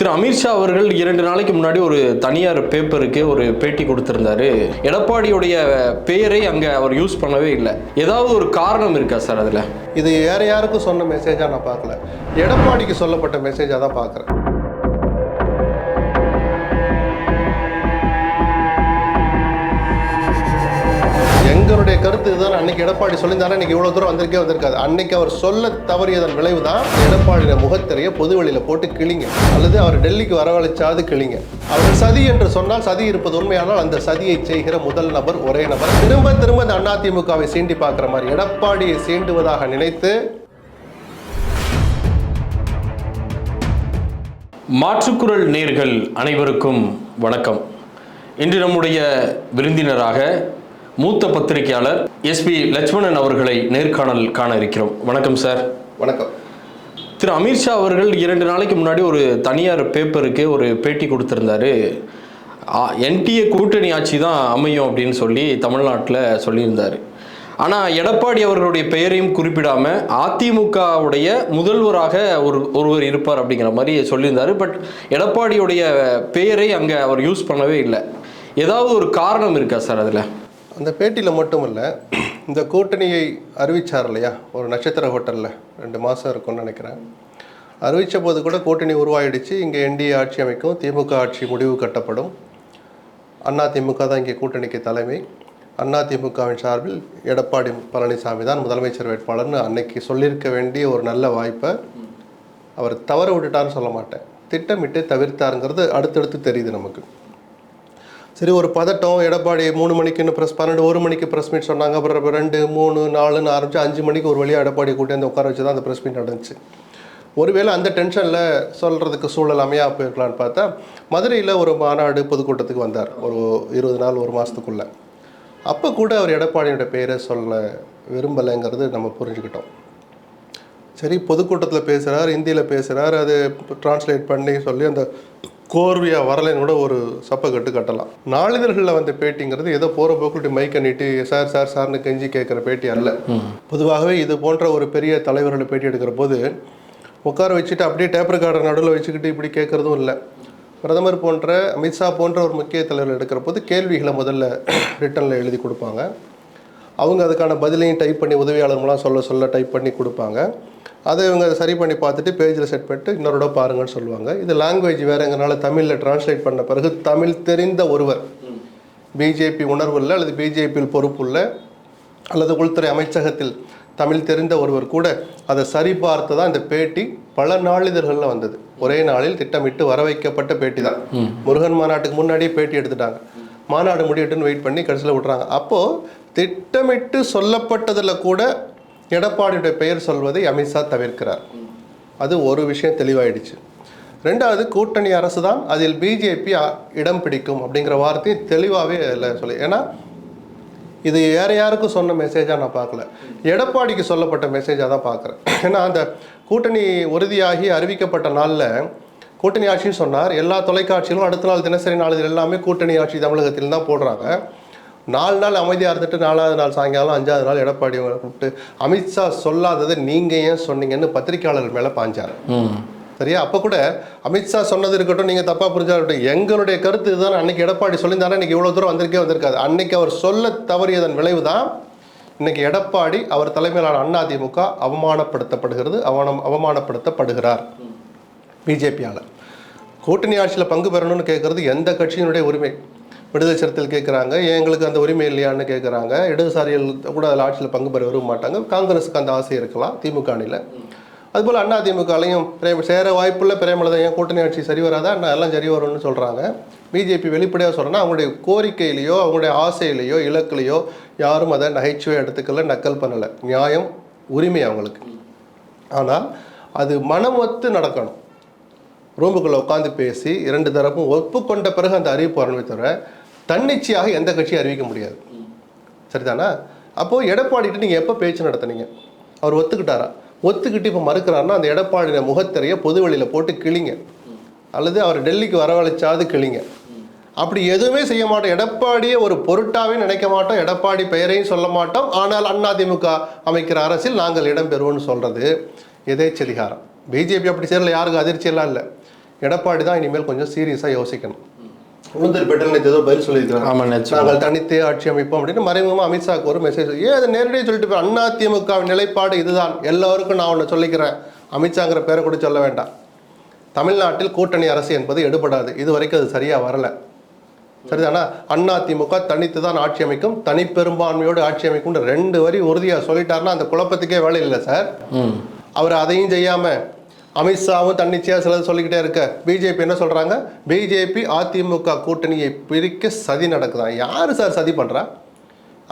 திரு அமித்ஷா அவர்கள் இரண்டு நாளைக்கு முன்னாடி ஒரு தனியார் பேப்பருக்கு ஒரு பேட்டி கொடுத்திருந்தாரு. எடப்பாடியுடைய பெயரை அங்கே அவர் யூஸ் பண்ணவே இல்லை. ஏதாவது ஒரு காரணம் இருக்கா சார் அதில்? இது வேற யாருக்கும் சொன்ன மெசேஜாக நான் பார்க்கல. எடப்பாடிக்கு சொல்லப்பட்ட மெசேஜாக தான் பார்க்குறேன். இதனுடைய கருத்து இதுதான். அன்னைக்கு எடப்பாடி சொல்லியிருந்தாலும் இன்னைக்கு இவ்வளோ தூரம் வந்திருக்கே வந்திருக்காது. அன்னைக்கு அவர் சொல்ல தவறியதன் விளைவு தான் எடப்பாடிய முகத்திரைய பொது போட்டு கிளிங்க அல்லது அவர் டெல்லிக்கு வரவழைச்சாது கிளிங்க அவர் சதி என்று சொன்னால் சதி இருப்பது உண்மையானால் அந்த சதியை செய்கிற முதல் நபர் ஒரே நபர். திரும்ப திரும்ப அந்த அதிமுகவை சீண்டி பார்க்குற மாதிரி எடப்பாடியை சீண்டுவதாக நினைத்து மாற்றுக்குரல் நேர்கள் அனைவருக்கும் வணக்கம். இன்று நம்முடைய விருந்தினராக மூத்த பத்திரிகையாளர் எஸ்பி லட்சுமணன் அவர்களை நேர்காணல் காண இருக்கிறோம். வணக்கம் சார். வணக்கம். திரு அமித்ஷா அவர்கள் இரண்டு நாளைக்கு முன்னாடி ஒரு தனியார் பேப்பருக்கு ஒரு பேட்டி கொடுத்திருந்தாரு. என்டிஏ கூட்டணி ஆட்சி தான் அமையும் அப்படின்னு சொல்லி தமிழ்நாட்டில் சொல்லியிருந்தார். ஆனால் எடப்பாடி அவர்களுடைய பெயரையும் குறிப்பிடாம அதிமுகவுடைய முதல்வராக ஒரு ஒருவர் இருப்பார் அப்படிங்கிற மாதிரி சொல்லியிருந்தாரு. பட் எடப்பாடியுடைய பெயரை அங்கே அவர் யூஸ் பண்ணவே இல்லை. ஏதாவது ஒரு காரணம் இருக்கா சார் அதில்? அந்த பேட்டியில் மட்டும் இல்லை இந்த கூட்டணியை அறிவிச்சார் இல்லையா ஒரு நட்சத்திர ஹோட்டலில் ரெண்டு மாதம் இருக்கும்னு நினைக்கிறேன். அறிவித்த போது கூட கூட்டணி உருவாயிடுச்சு. இங்கே என்டிஏ ஆட்சி அமைக்கும் திமுக ஆட்சி முடிவு கட்டப்படும். அண்ணா திமுக தான் இங்கே கூட்டணிக்கு தலைமை. அண்ணா திமுகவின் சார்பில் எடப்பாடி பழனிசாமி தான் முதலமைச்சர் வேட்பாளர்னு அன்னைக்கு சொல்லியிருக்க வேண்டிய ஒரு நல்ல வாய்ப்பை அவர் தவற விட்டுட்டான்னு சொல்ல மாட்டேன். திட்டமிட்டு தவிர்த்தாருங்கிறது அடுத்தடுத்து தெரியுது நமக்கு. சரி ஒரு பதட்டம் எடப்பாடி மூணு மணிக்குன்னு ப்ரெஸ் பன்னெண்டு ஒரு மணிக்கு ப்ரெஸ் மீட் சொன்னாங்க. அப்புறம் ரெண்டு மூணு நாலுன்னு ஆரம்பிச்சு அஞ்சு மணிக்கு ஒரு வழியாக எடப்பாடி கூட்டி வந்து உட்கார வச்சு தான் அந்த ப்ரெஸ் மீட் நடந்துச்சு. ஒருவேளை அந்த டென்ஷனில் சொல்கிறதுக்கு சூழல் அமையா போயிருக்கலான்னு பார்த்தா மதுரையில் ஒரு மாநாடு பொதுக்கூட்டத்துக்கு வந்தார். ஒரு இருபது நாள் ஒரு மாதத்துக்குள்ளே அப்போ கூட அவர் எடப்பாடியோட பெயரை சொல்ல விரும்பலைங்கிறது நம்ம புரிஞ்சுக்கிட்டோம். சரி பொதுக்கூட்டத்தில் பேசுகிறார் ஹிந்தியில் பேசுகிறார் அது டிரான்ஸ்லேட் பண்ணி சொல்லி அந்த கோர்வையாக வரலைன்னு கூட ஒரு சப்பை கட்டு கட்டலாம். நாளிதழ்களில் வந்த பேட்டிங்கிறது ஏதோ போகிற போக்குட்டு மைக்கை நீட்டி சார் சார் சார்னு கெஞ்சி கேட்குற பேட்டி அல்ல. பொதுவாகவே இது போன்ற ஒரு பெரிய தலைவர்களை பேட்டி எடுக்கிற போது உட்கார வச்சுட்டு அப்படியே டேப் ரெக்கார்டர் நடுவில் வச்சுக்கிட்டு இப்படி கேட்குறதும் இல்லை. பிரதமர் போன்ற அமித்ஷா போன்ற ஒரு முக்கிய தலைவர்கள் எடுக்கிற போது கேள்விகளை முதல்ல ரிட்டனில் எழுதி கொடுப்பாங்க. அவங்க அதுக்கான பதிலையும் டைப் பண்ணி உதவியாளர் மூலம் சொல்ல சொல்ல டைப் பண்ணி கொடுப்பாங்க. அதை இவங்க சரி பண்ணி பார்த்துட்டு பேஜில் செட் பண்ணிட்டு இன்னொருட பாருங்கன்னு சொல்லுவாங்க. இது லாங்குவேஜ் வேறங்கிறனால தமிழில் டிரான்ஸ்லேட் பண்ண பிறகு தமிழ் தெரிந்த ஒருவர் பிஜேபி உணர்வுள்ள அல்லது பிஜேபியில் பொறுப்புள்ள அல்லது உள்துறை அமைச்சகத்தில் தமிழ் தெரிந்த ஒருவர் கூட அதை சரிபார்த்து தான் இந்த பேட்டி பல நாளிதழ்களில் வந்தது. ஒரே நாளில் திட்டமிட்டு வர வைக்கப்பட்ட பேட்டி தான். முருகன் மாநாட்டுக்கு முன்னாடியே பேட்டி எடுத்துட்டாங்க. மாநாடு முடியட்டுன்னு வெயிட் பண்ணி கடைசியில் விட்றாங்க அப்போது திட்டமிட்டு சொல்லப்பட்டதில் கூட எடப்பாடியுடைய பெயர் சொல்வதை அமித்ஷா தவிர்க்கிறார். அது ஒரு விஷயம் தெளிவாயிடுச்சு. ரெண்டாவது கூட்டணி அரசு தான் அதில் பிஜேபி இடம் பிடிக்கும் அப்படிங்கிற வார்த்தையை தெளிவாகவே இல்லை சொல்லி ஏன்னா இது வேற யாருக்கும் சொன்ன மெசேஜாக நான் பார்க்கல. எடப்பாடிக்கு சொல்லப்பட்ட மெசேஜாக தான் பார்க்குறேன். ஏன்னா அந்த கூட்டணி உறுதியாகி அறிவிக்கப்பட்ட நாளில் கூட்டணி ஆட்சின்னு சொன்னார். எல்லா தொலைக்காட்சியிலும் அடுத்த நாள் தினசரி நாளிதழ் எல்லாமே கூட்டணி ஆட்சி தமிழகத்தில் தான் போடுறாங்க. நாலு நாள் அமைதியாக இருந்துட்டு நாலாவது நாள் சாயங்காலம் அஞ்சாவது நாள் எடப்பாடி கூப்பிட்டு அமித்ஷா சொல்லாததை நீங்கள் ஏன் சொன்னீங்கன்னு பத்திரிக்கையாளர்கள் மேலே பாஞ்சார். சரியா? அப்போ கூட அமித்ஷா சொன்னது இருக்கட்டும் நீங்கள் தப்பாக புரிஞ்சா இருக்கட்டும் எங்களுடைய கருத்து இதுதான். அன்னைக்கு எடப்பாடி சொல்லியிருந்தாலும் இன்னைக்கு இவ்வளோ தூரம் வந்திருக்கே வந்திருக்காது. அன்னைக்கு அவர் சொல்ல தவறியதன் விளைவு தான் இன்னைக்கு எடப்பாடி அவர் தலைமையிலான அதிமுக அவமானப்படுத்தப்படுகிறது அவமானம் அவமானப்படுத்தப்படுகிறார் பிஜேபியால். கூட்டணி ஆட்சியில் பங்கு பெறணும்னு கேட்குறது எந்த கட்சியினுடைய உரிமை? விடுதலை சிறுத்தைகள் கேட்குறாங்க எங்களுக்கு அந்த உரிமை இல்லையான்னு கேட்குறாங்க இடதுசாரிகள் கூட அதில் ஆட்சியில் பங்கு பெற விரும்ப மாட்டாங்க. காங்கிரஸுக்கு அந்த ஆசை இருக்கலாம் திமுக அணியில். அதுபோல் அண்ணா திமுகலையும் பிரேம சேர வாய்ப்புள்ள பிரேமலதா ஏன் கூட்டணி ஆட்சி சரி வராதா? அண்ணா எல்லாம் சரி வரும்னு சொல்கிறாங்க பிஜேபி வெளிப்படையாக சொல்கிறேன்னா அவங்களுடைய கோரிக்கையிலையோ அவங்களுடைய ஆசையிலையோ இலக்குலையோ யாரும் அதை நகைச்சுவை எடுத்துக்கல நக்கல் பண்ணலை. நியாயம் உரிமை அவங்களுக்கு. ஆனால் அது மனம் ஒத்து நடக்கணும். ரூமுக்குள்ளே உட்காந்து பேசி இரண்டு தரப்பும் ஒப்புக்கொண்ட பிறகு அந்த அறிவிப்பு வரணுமே தவிர தன்னிச்சையாக எந்த கட்சியும் அறிவிக்க முடியாது. சரிதானா? அப்போது எடப்பாடிட்டு நீங்கள் எப்போ பேச்சு நடத்துனீங்க? அவர் ஒத்துக்கிட்டாரா? ஒத்துக்கிட்டு இப்போ மறுக்கிறாருன்னா அந்த எடப்பாடிய முகத்திரையை பொது வழியில் போட்டு கிளிங்க அல்லது அவர் டெல்லிக்கு வரவழைச்சாது கிளிங்க அப்படி எதுவுமே செய்ய மாட்டோம். எடப்பாடியை ஒரு பொருட்டாவே நினைக்க மாட்டோம். எடப்பாடி பெயரையும் சொல்ல மாட்டோம். ஆனால் அதிமுக அமைக்கிற அரசில் நாங்கள் இடம் பெறுவோம்னு எதேச்சதிகாரம். பிஜேபி அப்படி சேரல யாருக்கும் அதிர்ச்சியெல்லாம் இல்லை. எடப்பாடி தான் இனிமேல் கொஞ்சம் சீரியஸாக யோசிக்கணும். உளுந்தல் பெட்டல் நேற்று ஏதோ பதில் சொல்லியிருக்கிறாங்க. ஆமா நேற்று நாங்கள் தனித்தே ஆட்சி அமைப்போம் அப்படின்னு மறைமுகமாக அமித்ஷாக்கு ஒரு மெசேஜ் ஏன் அதை நேரடியாக சொல்லிட்டு போய் அண்ணா திமுகவின் நிலைப்பாடு இதுதான். எல்லாருக்கும் நான் ஒன்று சொல்லிக்கிறேன். அமித்ஷாங்கிற பேரை கூட சொல்ல வேண்டாம். தமிழ்நாட்டில் கூட்டணி அரசு என்பது எடுபடாது. இது வரைக்கும் அது சரியாக வரல. சரிதானா? அண்ணா திமுக தனித்து தான் ஆட்சி அமைக்கும். தனிப்பெரும்பான்மையோடு ஆட்சி அமைக்கும்னு ரெண்டு வரி உறுதியாக சொல்லிட்டாருன்னா அந்த குழப்பத்துக்கே வேலை இல்லை சார். அவர் அதையும் செய்யாம அமித்ஷாவும் தன்னிச்சையா சிலது சொல்லிக்கிட்டே இருக்க. பிஜேபி என்ன சொல்றாங்க? பிஜேபி அதிமுக கூட்டணியை பிரிக்க சதி நடக்குதான் யாரு சார் சதி பண்றா?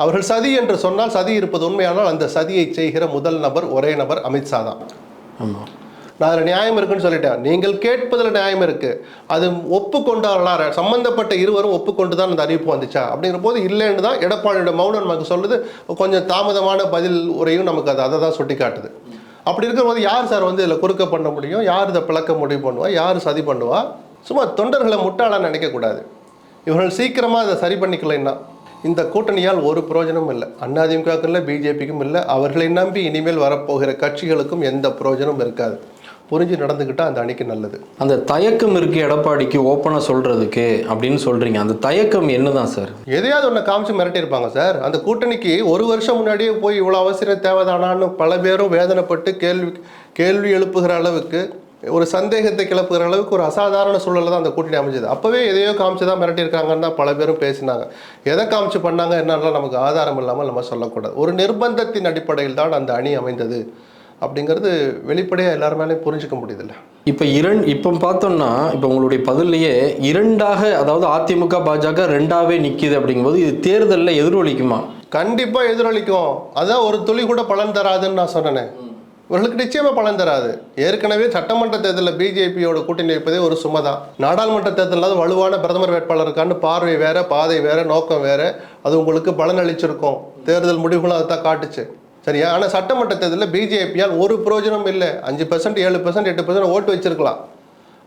அவர்கள் சதி என்று சொன்னால் சதி இருப்பது உண்மையானால் அந்த சதியை செய்கிற முதல் நபர் ஒரே நபர் அமித்ஷா தான். ஆமா. நான் அதில் நியாயம் இருக்குன்னு சொல்லிட்டேன். நீங்கள் கேட்பதில் நியாயம் இருக்கு. அது ஒப்புக்கொண்டார்களா சம்பந்தப்பட்ட இருவரும் ஒப்புக்கொண்டு தான் அந்த அறிவிப்பு வந்துச்சா? அப்படிங்கிற போது இல்லைன்னு தான் எடப்பாடியோட மௌனம் நமக்கு சொல்லுது. கொஞ்சம் தாமதமான பதில் உரையும் நமக்கு அது அதை தான் சுட்டி காட்டுது அப்படி இருக்கும்போது யார் சார் வந்து இதில் குறுக்க பண்ண முடியும்? யார் இதை பிளக்க முடிவு பண்ணுவா? யார் சதி பண்ணுவா? சும்மா தொண்டர்களை முட்டாளாக நினைக்கக்கூடாது இவர்கள் சீக்கிரமாக இதை சரி பண்ணிக்கலைன்னா இந்த கூட்டணியால் ஒரு பிரயோஜனமும் இல்லை. அதிமுகவுக்கும் இல்லை பிஜேபிக்கும் இல்லை. அவர்களை நம்பி இனிமேல் வரப்போகிற கட்சிகளுக்கும் எந்த பிரயோஜனமும் இருக்காது. புரிஞ்சு நடந்துக்கிட்டா அந்த அணிக்கு நல்லது. அந்த தயக்கம் இருக்கு எடப்பாடிக்கு ஓப்பனாக சொல்றதுக்கு அப்படின்னு சொல்றீங்க. அந்த தயக்கம் என்னதான் சார்? எதையாவது ஒன்று காமிச்சு மிரட்டியிருப்பாங்க சார். அந்த கூட்டணிக்கு ஒரு வருஷம் முன்னாடியே போய் இவ்வளோ அவசரம் தேவைதானான்னு பல பேரும் வேதனைப்பட்டு கேள்வி கேள்வி எழுப்புகிற அளவுக்கு ஒரு சந்தேகத்தை கிளப்புகிற அளவுக்கு ஒரு அசாதாரண சூழலில் தான் அந்த கூட்டணி அமைஞ்சது. அப்போவே எதையோ காமிச்சு தான் மிரட்டியிருக்காங்கன்னு தான் பல பேரும் பேசினாங்க. எதை காமிச்சு பண்ணாங்க என்னன்னா நமக்கு ஆதாரம் இல்லாமல் நம்ம சொல்லக்கூடாது. ஒரு நிர்பந்தத்தின் அடிப்படையில் தான் அந்த அணி அமைந்தது. அப்படிங்கிறது வெளிப்படையாக எல்லாருமேலையும் புரிஞ்சுக்க முடியுதுல்ல. இப்போ இரண் இப்போ பார்த்தோம்னா இப்போ உங்களுடைய பதில்லையே இரண்டாக அதாவது அதிமுக பாஜக ரெண்டாவே நிக்குது அப்படிங்கும்போது இது தேர்தலில் எதிரொலிக்குமா? கண்டிப்பாக எதிரொலிக்கும். அதான் ஒரு துளி கூட பலன் தராதுன்னு நான் சொன்னேனே. இவர்களுக்கு நிச்சயமா பலன் தராது. ஏற்கனவே சட்டமன்ற தேர்தலில் பிஜேபியோட கூட்டணி வைப்பதே ஒரு சும்மா தான் நாடாளுமன்ற தேர்தலில் வலுவான பிரதமர் வேட்பாளர் இருக்கான்னு பார்வை வேற பாதை வேற நோக்கம் வேற. அது உங்களுக்கு பலன் அளிச்சிருக்கும் தேர்தல் முடிவுகளும் அதை தான் காட்டுச்சு. சரியா? ஆனால் சட்டமன்ற தேர்தலில் பிஜேபியால் ஒரு பிரயோஜனம் இல்லை. அஞ்சு பர்சன்ட் ஏழு பர்சன்ட் எட்டு பர்சன்ட் ஓட்டு வச்சிருக்கலாம்.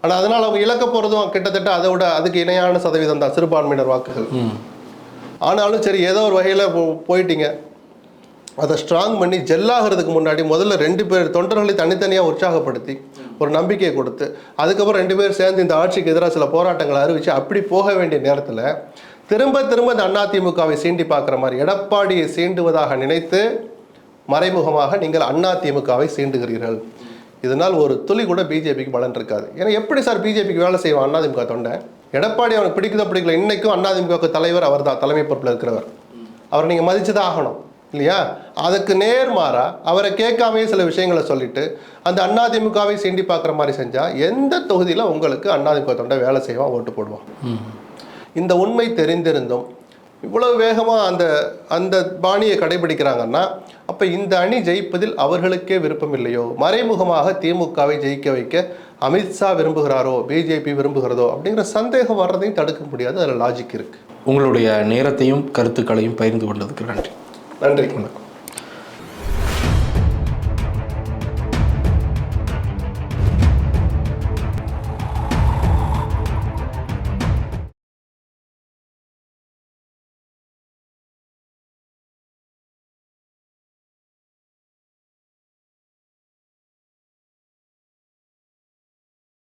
ஆனால் அதனால் அவங்க இழக்க போகிறதும் கிட்டத்தட்ட அதை விட அதுக்கு இணையான சதவீதம் தான் சிறுபான்மையினர் வாக்குகள். ஆனாலும் சரி ஏதோ ஒரு வகையில் போயிட்டீங்க. அதை ஸ்ட்ராங் பண்ணி ஜெல்லாகிறதுக்கு முன்னாடி முதல்ல ரெண்டு பேர் தொண்டர்களை தனித்தனியாக உற்சாகப்படுத்தி ஒரு நம்பிக்கையை கொடுத்து அதுக்கப்புறம் ரெண்டு பேர் சேர்ந்து இந்த ஆட்சிக்கு எதிராக சில போராட்டங்களை அறிவித்து அப்படி போக வேண்டிய நேரத்தில் திரும்ப திரும்ப இந்த அதிமுகவை சீண்டி பார்க்குற மாதிரி எடப்பாடியை சீண்டுவதாக நினைத்து மறைமுகமாக நீங்கள் அதிமுகவை சீண்டுகிறீர்கள். இதனால் ஒரு துளி கூட பிஜேபிக்கு பலன் இருக்காது. ஏன்னா எப்படி சார் பிஜேபிக்கு வேலை செய்வான் அதிமுக தொண்டை? எடப்பாடி அவனுக்கு பிடிக்குதோ பிடிக்கல இன்னைக்கும் அதிமுக தலைவர் அவர் தான் தலைமை பொறுப்பில் இருக்கிறவர். அவரை நீங்கள் மதிச்சு தான் ஆகணும் இல்லையா? அதுக்கு நேர்மாறா அவரை கேட்காமே சில விஷயங்களை சொல்லிட்டு அந்த அதிமுகவை சீண்டி பார்க்குற மாதிரி செஞ்சால் எந்த தொகுதியில் உங்களுக்கு அதிமுக தொண்டை வேலை செய்வான் ஓட்டு போடுவான்? இந்த உண்மை தெரிந்திருந்தும் இவ்வளவு வேகமாக அந்த அந்த பாணியை கடைபிடிக்கிறாங்கன்னா அப்போ இந்த அணி ஜெயிப்பதில் அவர்களுக்கே விருப்பம் இல்லையோ? மறைமுகமாக திமுகவை ஜெயிக்க வைக்க அமித்ஷா விரும்புகிறாரோ? பிஜேபி விரும்புகிறதோ? அப்படிங்கிற சந்தேகம் வர்றதையும் தடுக்க முடியாது. அதில் லாஜிக் இருக்கு. உங்களுடைய நேரத்தையும் கருத்துக்களையும் பகிர்ந்து கொண்டதுக்கு நன்றி. நன்றி.